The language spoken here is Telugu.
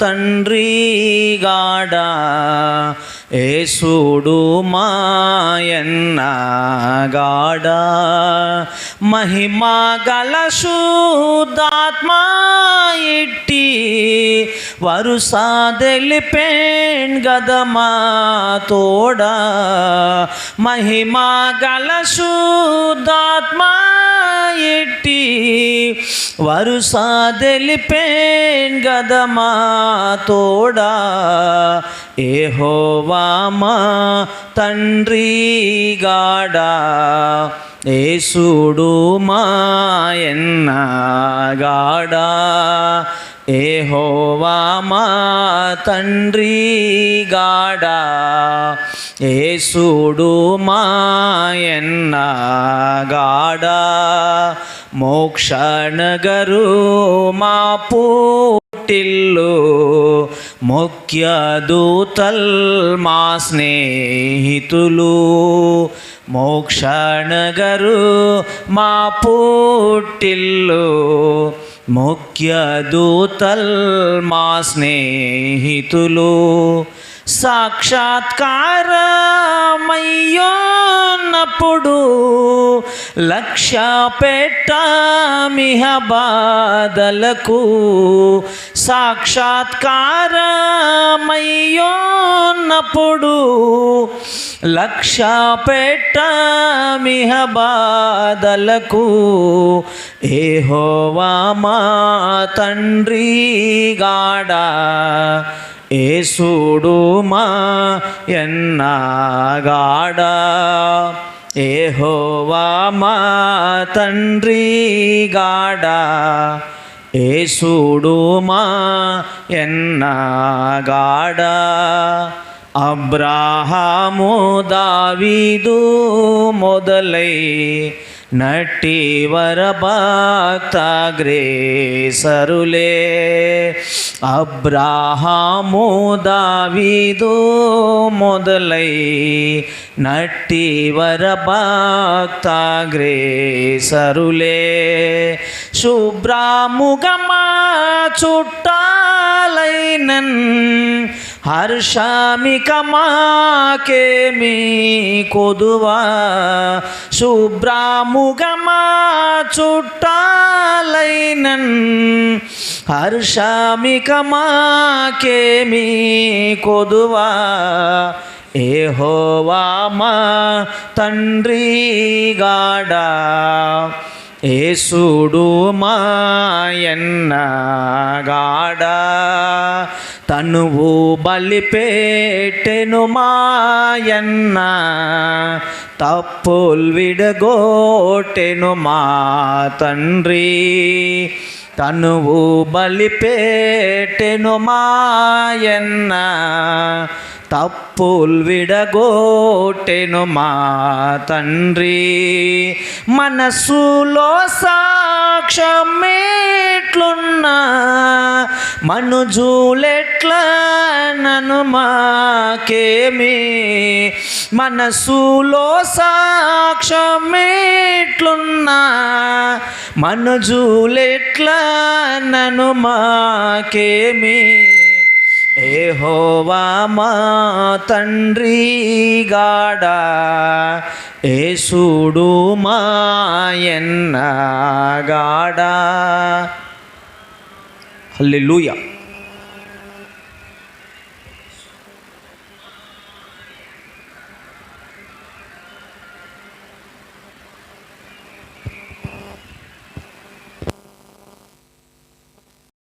తండ్రి గాడా ఏసుడు మాయన్న గాడా. మహిమా గల శూదాత్మా ఇట్టి వరుస తెలిపేన్ గదమా తోడా. మహిమా గల శూదాత్మా ఇట్టి వరుస తెలిపేన్ గదమా తోడా ఏహోవామా తండ్రి గాడా ఏసుడు మాయన్న గాడా ఏహోవామా తండ్రి గాడా ఏసుడు మాయన్న గాడా మోక్షనగరు మా పుట్టిల్లు ముఖ్య దూతల్ మా స్నేహితులు. మోక్షనగరు మా పుట్టిల్లు ముఖ్య దూతల్ మా స్నేహితులు. సాక్షాత్కారమయ్యోన్నప్పుడు లక్ష పెట్టామిహ బాధలకు సాక్షాత్కారమయ్యోన్నప్పుడు లక్ష పెట్టమిహ బాధలకు ఏహోవా మా తండ్రి గాడా ఏసుడు మా ఎన్నగాడా. ఏహోవా మా తండ్రి గాడా ఏసుడు మా ఎన్నగాడా. అబ్రాహాము దావీదు మొదలై నటి వరభక్తగ్రేసరులే అబ్రాహాము దావీదు మొదలై నటి వరభక్తగ్రేసరులే శుభ్రాముగమా చుట్టాలైనన్ హర్షమికమాకేమి కొదువా? శుభ్రాముగమా చుట్టాలైనన్ హర్షమికమాకేమి కొదువా? ఏహోవా మా తండ్రి గాడా ఏసుడు మాయన్న గాడా తనువు బలిపేటెను మాయన్న తప్పుల్ విడగోటెను మా తండ్రి. తనువు బలిపేటెను మాయన్న తప్పుల్ విడగోటెను మా తండ్రి. మనసులో సాక్ష్యమేట్లున్నా మనుజులెట్లా నను మాకేమి? మనసులో సాక్ష్యమేట్లున్నా మనుజులెట్లా నను మాకేమి? ఏహోవా మా తండ్రి గాడా ఏసుడు మాయన్న గాడా హల్లెలూయా.